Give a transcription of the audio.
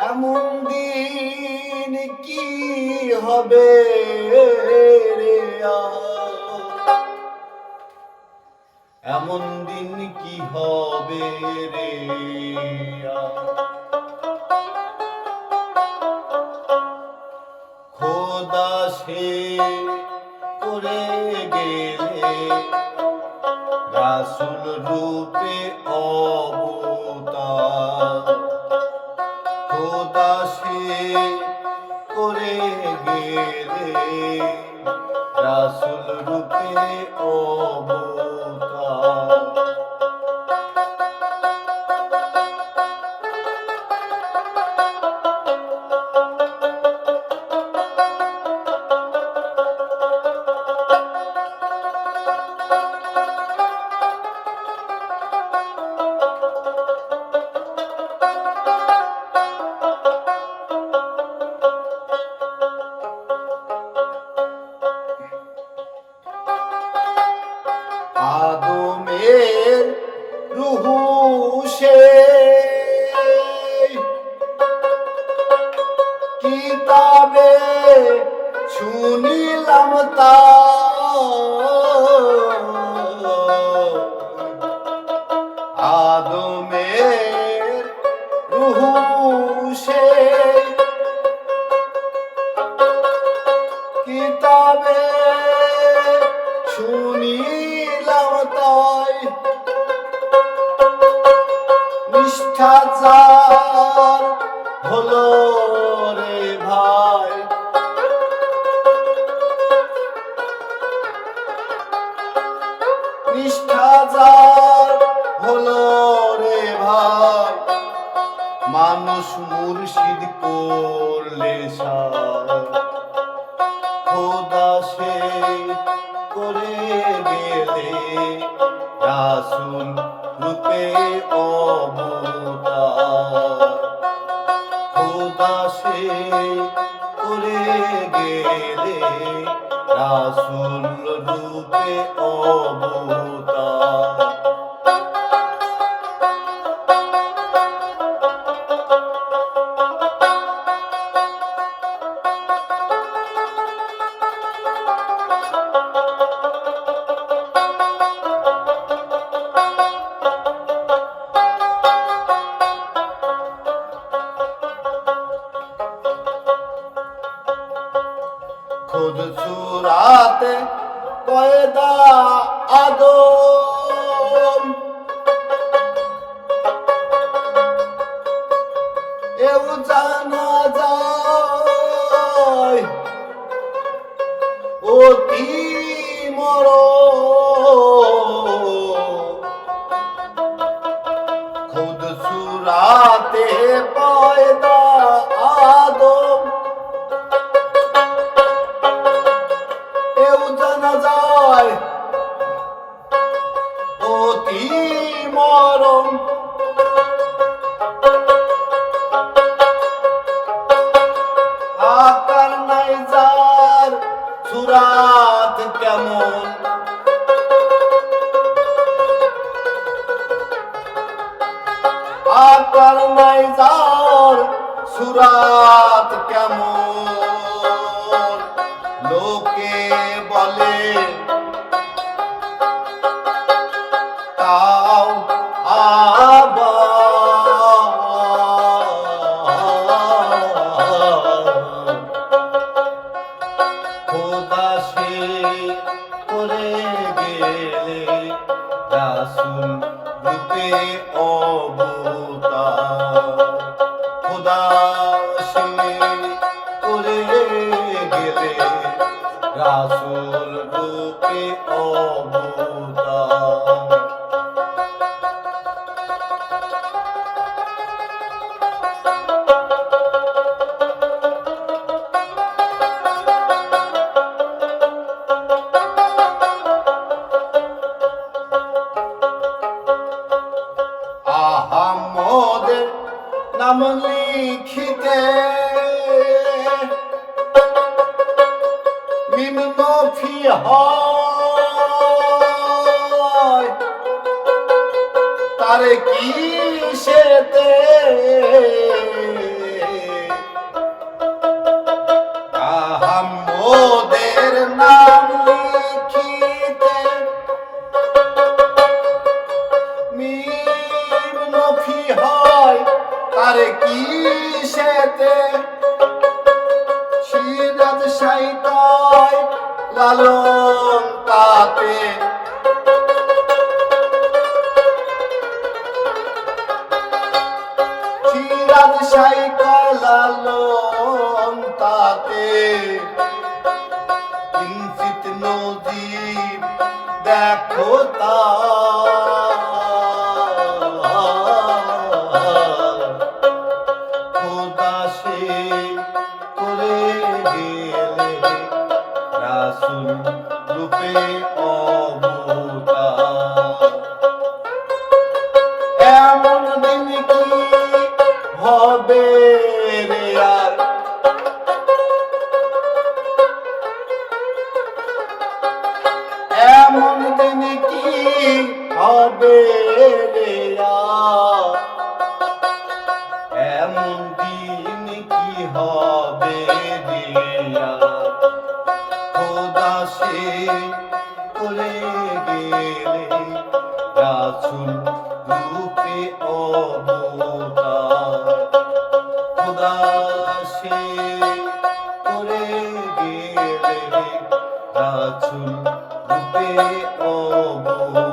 এমন দিন কি হবে রে এমন দিন কি হবে রে খোদা সে করে গেলে রাসুল রূপে অবতার। অবতার কিতাবে শুনিলাম তা। আদমের রুহু সে কিতাবে শুনিলাম তাই। নিষ্ঠা হলো গেলে রাসুল রূপে অবতার খোদা করে গেলে রাসুল রূপে অবতার খুদ সুরাতে পয়দা আদম। এও জানা যায় অতি মর? খুদ সুরাতে পয়দা অতি মরম আকার নাই যার সুরাত কেমন। আকার নাই যার সুরাত কেমন। লোকে বলে রাসুল রূপে অবতার আহাম্মদের নাম লিখিতে। নিম্ন ফি হয়। তারে কি সেতে লালন তাতে। সিরাজ সাইতায় লালন তাতে। কিঞ্চিত নদীপ দেখো তা। খোদা সে করে গেলে রাসুল রূপে এমন দিন কি হবে রে আর এমন দিন কি হবে রে আর? এমন দিন কি হবে রাসুল রূপে অবতার। খোদা সে করে গেলে রাসুল রূপে অবতার।